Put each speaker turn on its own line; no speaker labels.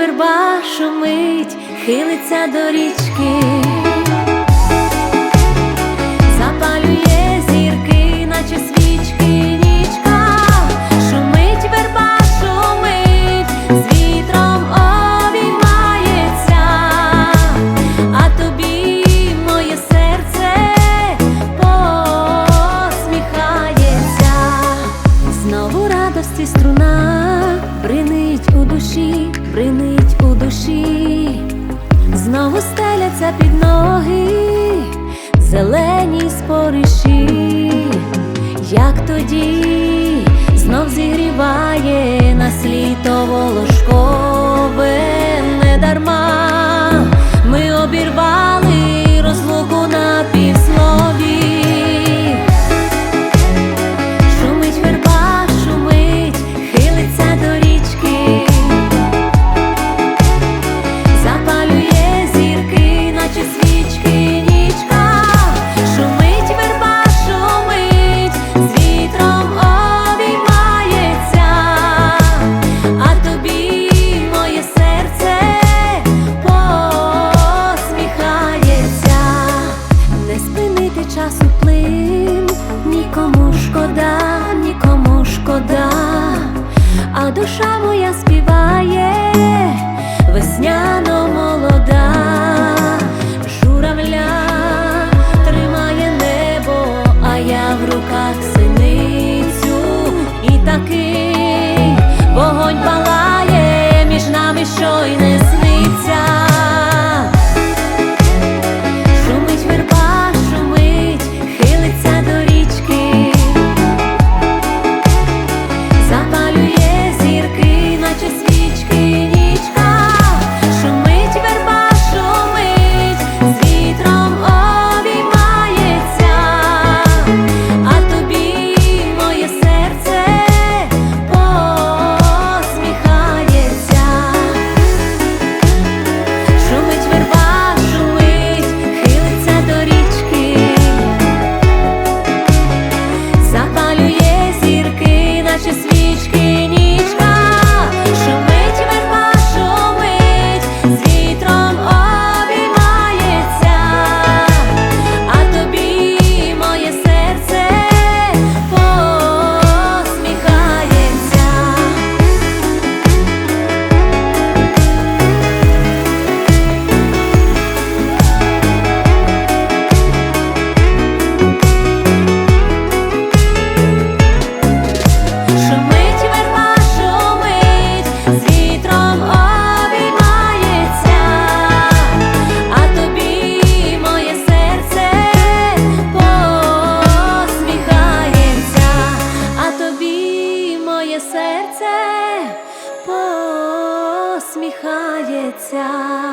верба шумить, хилиться до річки, запалює зірки, наче світ. бринить у душі, бринить у душі, знову стеляться під ноги, зелені спориші, як тоді знов зігріває нас літо волошкове, не. часу плин, нікому шкода, нікому шкода, а душа моя співає весняна. 家。